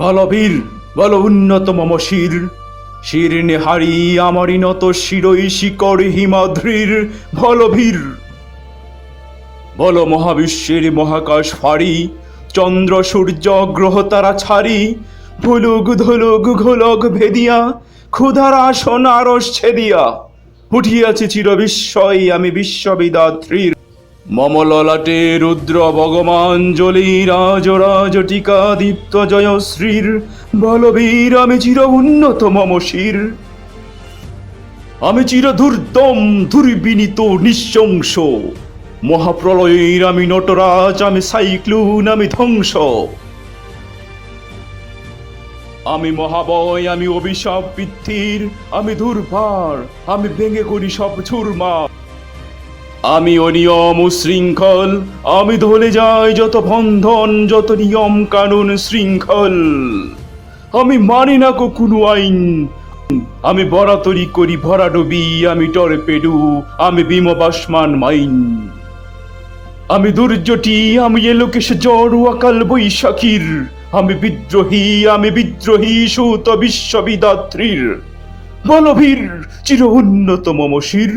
বলবীর, বল উন্নত মম শির। শির নেহারি আমারি নত শিরই শিকড় হিমাদ্রির। ভলভীর বল মহাবিশ্বের মহাকাশ ফাড়ি। চন্দ্র, সূর্য, গ্রহ তারা ছাড়ি। ভুলুক, ধুলুক, ঘোলক ভেদিয়া, ক্ষুধার আসন আরস ছেদিয়া। উঠিয়াছি চির বিস্ময় আমি বিশ্ববিদাত্রীর মম ললাটে রুদ্র ভগবান জলি রাজ রাজ টিকা দীপ্ত জয়শ্রীর বলবীর, আমি চির উন্নত মম শির। আমি চির দুর্দম, দুর্বিনীত, নিঃশংস। মহাপ্রলয়ের, আমি নটরাজ, আমি সাইক্লুন, আমি ধ্বংস। আমি মহাবয়, আমি অভিশাপ বৃদ্ধির, আমি দুর্বার আমি ভেঙে করি সব চুরমা আমি অনিয়ম উশৃঙ্খল আমি ধলে যাই যত বন্ধন, যত নিয়ম কানুন শৃঙ্খল। আমি মানি না কোনো আইন, আমি বরাতরি করি ভরা ডুবি আমি টরে পেডু, আমি বিমবাসমান মাইন। আমি দুর্যটি আমি এলোকেশ জ্বর আকাল বৈশাখীর, আমি বিদ্রোহী আমি বিদ্রোহী সুত বিশ্ববিদাত্রীর। বলভীর চির উন্নত মম শির